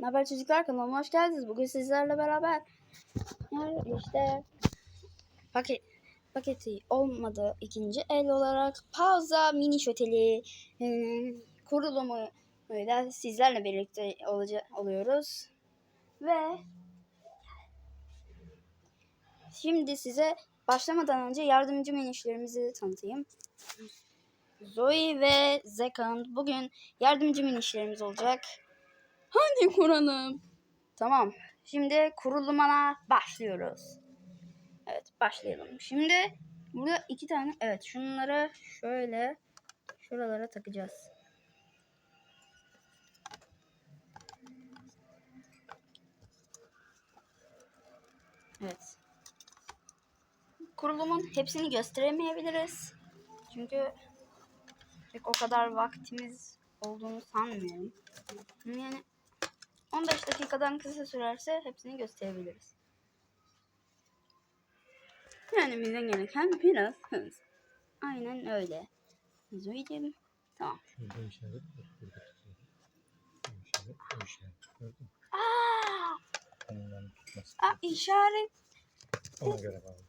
Ne haber çocuklar kanalıma hoş geldiniz. Bugün sizlerle beraber işte paket paketi olmadı ikinci el olarak pauza mini şöteli hmm, kurulumu da sizlerle birlikte olaca, oluyoruz. Ve şimdi size başlamadan önce yardımcı minişlerimizi tanıtayım. Zoe ve Zekan bugün yardımcı minişlerimiz olacak. Hadi kuralım. Tamam. Şimdi kurulumana başlıyoruz. Evet başlayalım. Şimdi burada iki tane evet şunları şöyle şuralara takacağız. Evet. Kurulumun hepsini gösteremeyebiliriz. Çünkü pek o kadar vaktimiz olduğunu sanmıyorum. Yani 15 dakikadan kısa sürerse hepsini gösterebiliriz. Yani bize gereken biraz hız. Aynen öyle. Zoe'cim. Tamam. Şurada işaret var. Burada tutuyor. Bu işaret, bu işaret. Gördün mü? Aa, Ondan tutmaz. aa işaret Ona göre bağlı.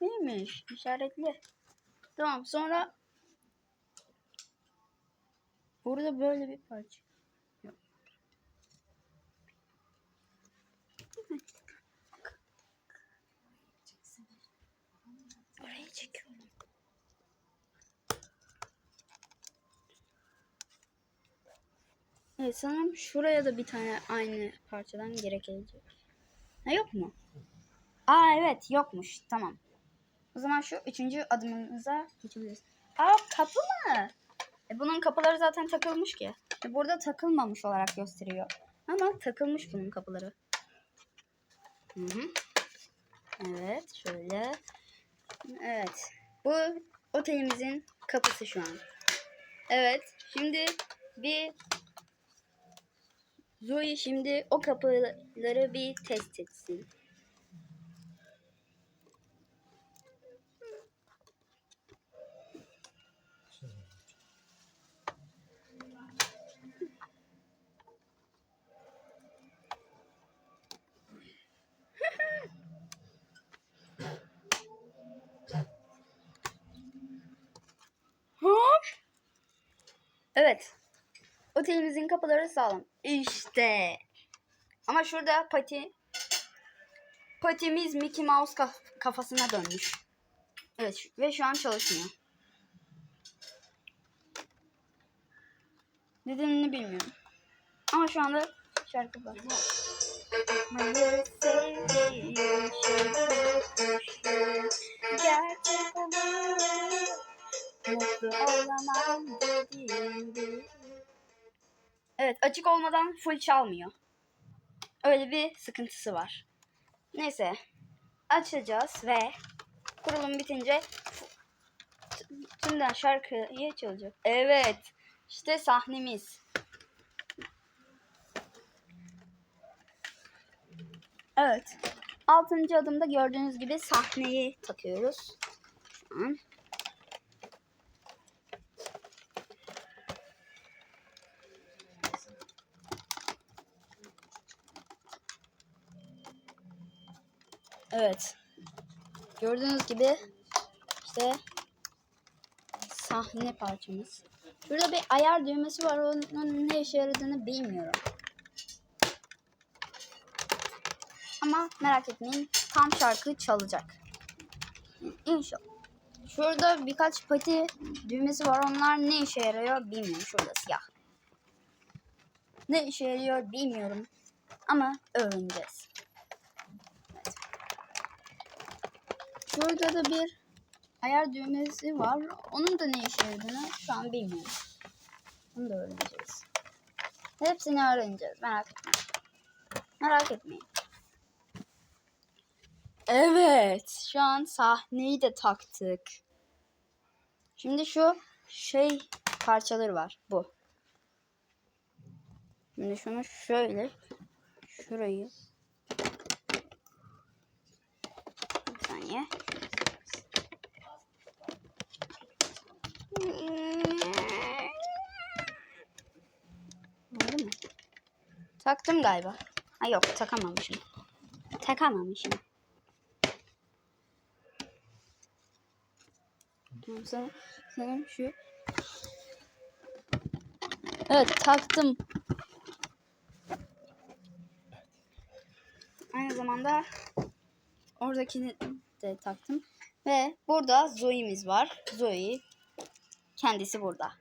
neymiş? İşaretli. Tamam sonra burada böyle bir parça. Orayı çekiyorum. Evet sanırım şuraya da bir tane aynı parçadan gerekecek. Ha yok mu? Aa evet yokmuş. Tamam. O zaman şu üçüncü adımımıza geçebiliriz. Aa kapı mı? E bunun kapıları zaten takılmış ki. E burada takılmamış olarak gösteriyor. Ama takılmış bunun kapıları. Hı hı. Evet şöyle. Evet. Bu otelimizin kapısı şu an. Evet. Şimdi bir Zoe şimdi o kapıları bir test etsin. Hop. Evet. Otelimizin kapıları sağlam. İşte. Ama şurada pati patimiz Mickey Mouse kaf- kafasına dönmüş. Evet ve şu an çalışmıyor. Nedenini bilmiyorum. Ama şu anda şarkı var. Evet açık olmadan full çalmıyor. Öyle bir sıkıntısı var. Neyse. Açacağız ve kurulum bitince tümden şarkıyı çalacak. Evet. İşte sahnemiz. Evet. Altıncı adımda gördüğünüz gibi sahneyi takıyoruz. Şu an. Evet. Gördüğünüz gibi işte sahne parçamız. Şurada bir ayar düğmesi var. Onun ne işe yaradığını bilmiyorum. Ama merak etmeyin. Tam şarkı çalacak. İnşallah. Şurada birkaç pati düğmesi var. Onlar ne işe yarıyor bilmiyorum. Şurada siyah. Ne işe yarıyor bilmiyorum. Ama öğreneceğiz. Şurada da bir ayar düğmesi var. Onun da ne işe yaradığını şu an bilmiyorum. Bunu da öğreneceğiz. Hepsini öğreneceğiz. Merak etmeyin. Merak etmeyin. Evet. Şu an sahneyi de taktık. Şimdi şu şey parçaları var. Bu. Şimdi şunu şöyle şurayı bir saniye. Oldu? Taktım galiba. Ha yok takamamışım. Takamamışım. Tamam, sana, sanırım şu. Evet taktım. Aynı zamanda oradakini de taktım. Ve burada Zoe'miz var. Zoe kendisi burada.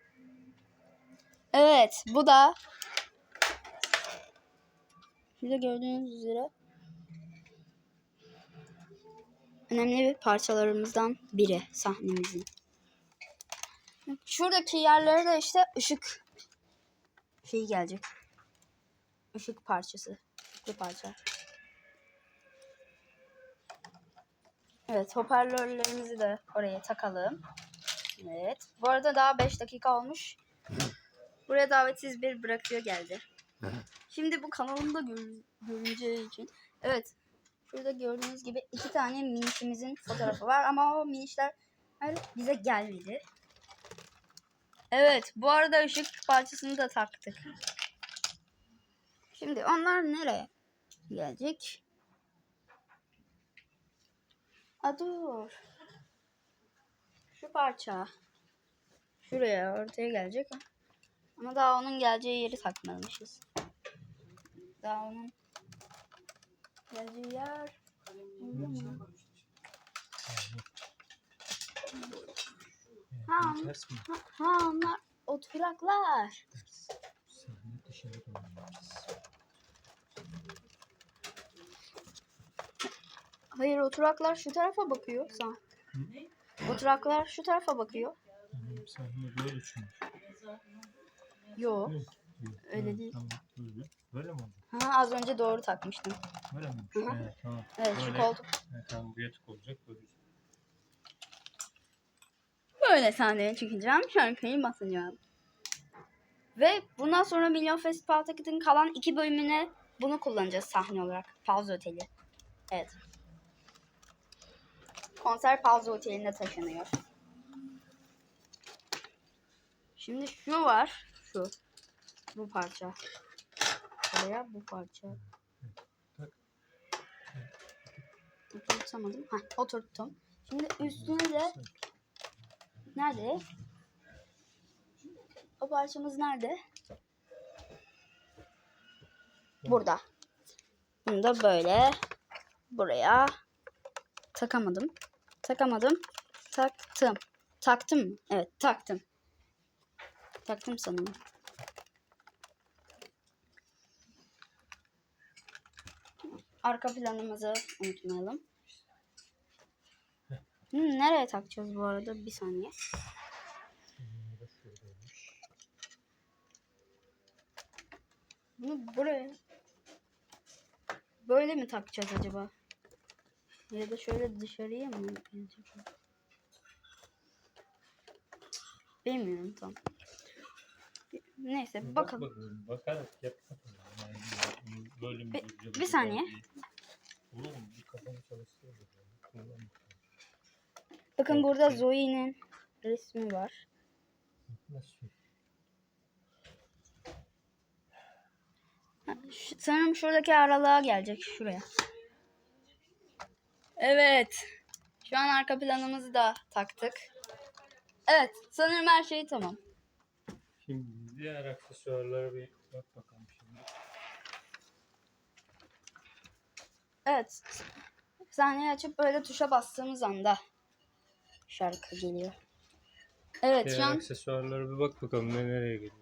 Evet bu da Şurada gördüğünüz üzere önemli bir parçalarımızdan biri sahnemizin. Şuradaki yerlere de işte ışık şeyi gelecek. Işık parçası. Bir parça. Evet hoparlörlerimizi de oraya takalım. Evet. Bu arada daha 5 dakika olmuş. Buraya davetsiz bir bırakıyor geldi. Şimdi bu kanalımda gör- görüneceği için. Evet. Şurada gördüğünüz gibi iki tane minişimizin fotoğrafı var ama o minişler bize gelmedi. Evet. Bu arada ışık parçasını da taktık. Şimdi onlar nereye gelecek? A dur. Şu parça. Şuraya ortaya gelecek. Ama daha onun geleceği yeri takmamışız. Daha onun geleceği yer? Ha, ha, ha onlar oturaklar. Hayır oturaklar şu tarafa bakıyor. Sağ. Oturaklar şu tarafa bakıyor. Tamam, sahne böyle çünkü. Yo. Yok, yok. Öyle Ha, değil. Tamam böyle. Böyle mi oldu? Ha, az önce doğru takmıştım. Böyle mi? Hı hı. Evet tamam. Evet şu Böyle. koltuk. Evet, tamam bu yatık olacak böyle. Böyle sahneye çıkacağım. Şarkıyı basacağım. Ve bundan sonra Milyon Festival Ticket'ın kalan iki bölümüne bunu kullanacağız sahne olarak. Pauza Oteli. Evet. Konser Pauza Oteli'nde taşınıyor. Şimdi şu var. Şu. Bu parça. Buraya bu parça. Oturtamadım. Heh, oturttum. Şimdi üstüne de Nerede? O parçamız nerede? Burada. Bunu da böyle buraya takamadım. Takamadım. Taktım. Taktım mı? Evet taktım. Taktım sanırım. Arka planımızı unutmayalım. Hı, nereye takacağız bu arada? Bir saniye. Bunu buraya böyle mi takacağız acaba? Ya da şöyle dışarıya mı gelecek? Bilmiyorum tam. Neyse Bak bakalım. yap bakalım. Yani böyle mi Bir- bir acaba saniye. Oğlum bir kafanı çalıştır. bakalım. Bakın Evet, burada. Zoe'nin resmi var. Nasıl? Sanırım şuradaki aralığa gelecek şuraya. Evet. Şu an arka planımızı da taktık. Evet. Sanırım her şey tamam. Şimdi diğer aksesuarlara bir bak bakalım şimdi. Evet. Sahneyi açıp böyle tuşa bastığımız anda şarkı geliyor. Evet şu Diğer an aksesuarlara bir bak bakalım ne nereye geliyor.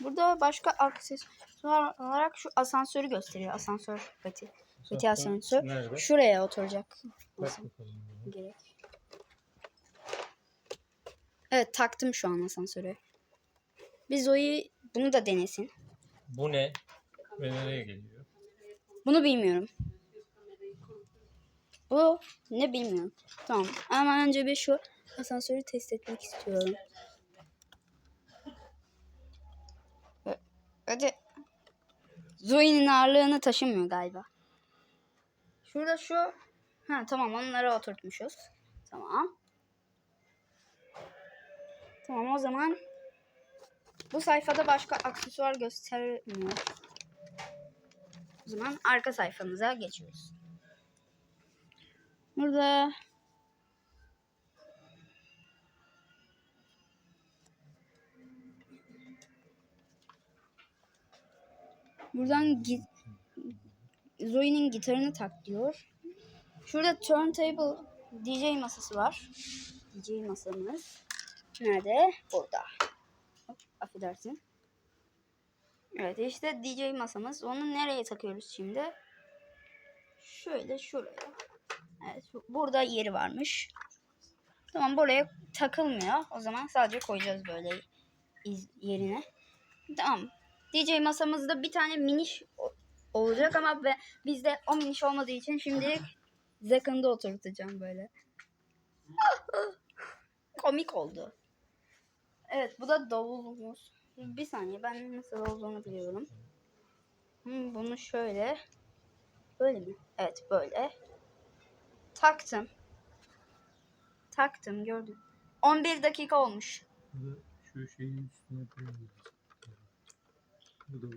burada başka aksesuar olarak şu asansörü gösteriyor. Asansör pati. Pati asansör. Nerede? Şuraya oturacak. Gerek. Evet taktım şu an asansöre. Bir Zoe bunu da denesin. Bu ne? Ve nereye geliyor? Bunu bilmiyorum. Bu ne bilmiyorum. Tamam. Ama önce bir şu asansörü test etmek istiyorum. Hadi. Zoe'nin ağırlığını taşımıyor galiba. Şurada şu. Ha tamam onları oturtmuşuz. Tamam. Tamam o zaman Bu sayfada başka aksesuar göstermiyor. O zaman arka sayfamıza geçiyoruz. Burada Buradan git Zoe'nin gitarını tak diyor. Şurada turntable DJ masası var. DJ masamız. Nerede? Burada. Hop, affedersin. Evet işte DJ masamız. Onu nereye takıyoruz şimdi? Şöyle şuraya. Evet burada yeri varmış. Tamam buraya takılmıyor. O zaman sadece koyacağız böyle yerine. Tamam. DJ masamızda bir tane miniş o- olacak ama be, bizde o miniş olmadığı için şimdilik Zakın'da oturtacağım böyle. Komik oldu. Evet bu da davulumuz. Bir saniye ben nasıl olduğunu biliyorum. Hmm, bunu şöyle. Böyle mi? Evet böyle. Taktım. Taktım gördüm. 11 dakika olmuş. Şu şeyin üstüne koyuyoruz. Bu da.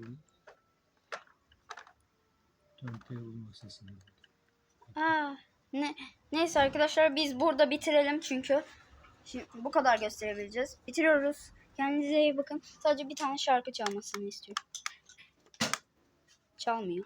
Turntable masasında. Aa, ne neyse arkadaşlar biz burada bitirelim çünkü şimdi bu kadar gösterebileceğiz. Bitiriyoruz. Kendinize iyi bakın. Sadece bir tane şarkı çalmasını istiyorum. Çalmıyor.